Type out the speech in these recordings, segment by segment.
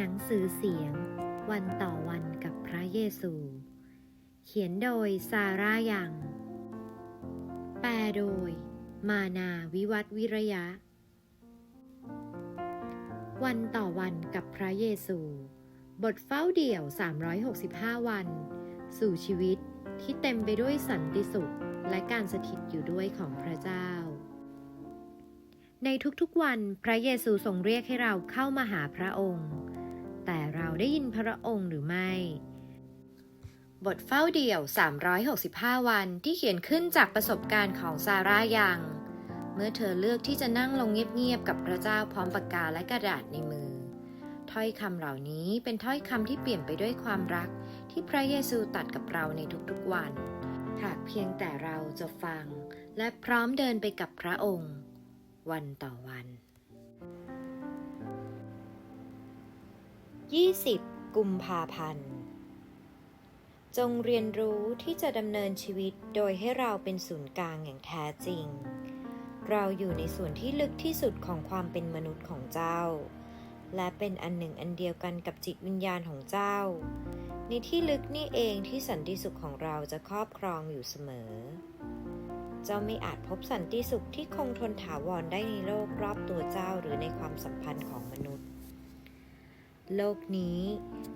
หนังสือเสียง วันต่อวันกับพระเยซู เขียนโดยซาร่ายัง แปลโดย มานาวิวัฒน์วิระยะ วันต่อวันกับพระเยซู บทเฝ้าเดี่ยว 365 วัน สู่ชีวิตที่เต็มไปด้วยสันติสุขและการสถิตอยู่ด้วยของพระเจ้า ในทุกๆวันพระเยซูทรงเรียกให้เราเข้ามาหาพระองค์ ได้ยินพระองค์หรือไม่ บทเฝ้าเดี่ยว 365 วันที่เขียนขึ้นจากประสบการณ์ของซาร่ายัง เมื่อเธอเลือกที่จะนั่งลงเงียบๆกับพระเจ้าพร้อมปากกาและกระดาษในมือ ถ้อยคำเหล่านี้เป็นถ้อยคำที่เปลี่ยนไปด้วยความรักที่พระเยซูตัดกับเราในทุกๆวันหากเพียงแต่เราจะฟังและพร้อมเดินไปกับพระองค์ วันต่อวัน 20 กุมภาพันธ์ จงเรียนรู้ที่จะดำเนินชีวิตโดยให้เราเป็นศูนย์กลางอย่างแท้จริง เราอยู่ในส่วนที่ลึกที่สุดของความเป็นมนุษย์ของเจ้า และเป็นอันหนึ่งอันเดียวกันกับจิตวิญญาณของเจ้า ในที่ลึกนี่เองที่สันติสุขของเราจะครอบครองอยู่เสมอ เจ้าไม่อาจพบสันติสุขที่คงทนถาวรได้ในโลกรอบตัวเจ้าหรือในความสัมพันธ์ของ โลกนี้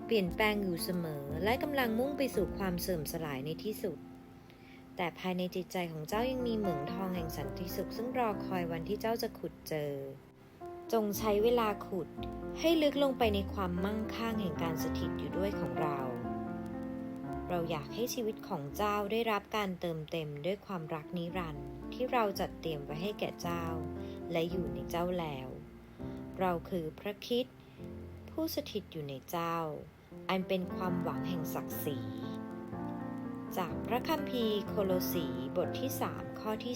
เปลี่ยนแปลงอยู่เสมอและกำลังมุ่งไปสู่ความเสื่อมสลายในที่สุด แต่ภายในจิตใจของเจ้ายังมีเหมืองทองแห่งสันติสุขซึ่งรอคอยวันที่เจ้าจะขุดเจอ จงใช้เวลาขุดให้ลึกลงไปในความมั่งคั่งแห่งการสถิตอยู่ด้วยของเรา เราอยากให้ชีวิตของเจ้าได้รับการเติมเต็มด้วยความรักนิรันดร์ที่เราจัดเตรียมไว้ให้แก่เจ้า และอยู่ในเจ้าแล้ว เราคือพระคิด ผู้สถิตอยู่ในเจ้า อันเป็นความหวังแห่งศักดิ์ศรี จากพระคัมภีร์โคโลสีบทที่ 3 ข้อที่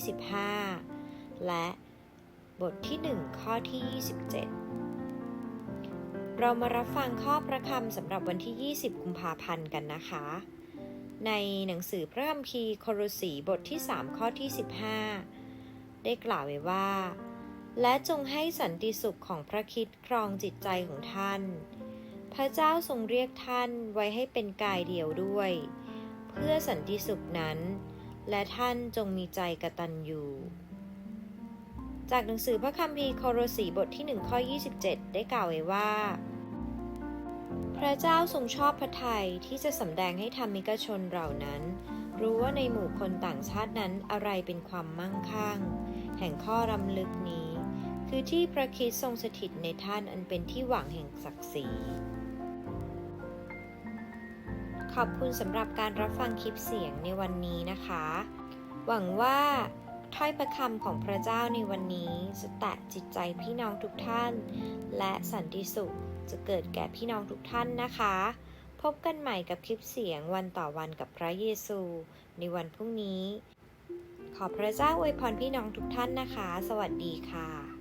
15 และบทที่ 1 ข้อที่ 27 เรามารับฟังข้อพระคำสำหรับวันที่ 20 กุมภาพันธ์กันนะคะ ในหนังสือพระคัมภีร์โคโลสีบทที่ 3 ข้อที่ 15 ได้กล่าวไว้ว่า และจงให้สันติสุขของพระคิดครองจิตใจของท่าน พระเจ้าทรงเรียกท่านไว้ให้เป็นกายเดียวด้วย เพื่อสันติสุขนั้น และท่านจงมีใจกตัญญูจากหนังสือพระคัมภีร์โครสีบทที่1ข้อ27 ได้กล่าวไว้ว่า พระเจ้าทรงชอบพระทัยที่จะสำแดงให้ธรรมิกชนเหล่านั้น รู้ว่าในหมู่คนต่างชาตินั้นอะไรเป็นความมั่งคั่ง แห่งข้อรำลึกนี้ คือที่พระคริสต์ทรงสถิตในท่านอันเป็นที่หวังแห่งศักดิ์ศรีขอบคุณสำหรับการรับฟังคลิปเสียงในวันนี้นะคะ หวังว่าถ้อยประคำของพระเจ้าในวันนี้ จะแตะจิตใจพี่น้องทุกท่าน และสันติสุขจะเกิดแก่พี่น้องทุกท่านนะคะ พบกันใหม่กับคลิปเสียงวันต่อวันกับพระเยซู ในวันพรุ่งนี้ ขอพระเจ้าอวยพรพี่น้องทุกท่านนะคะ สวัสดีค่ะ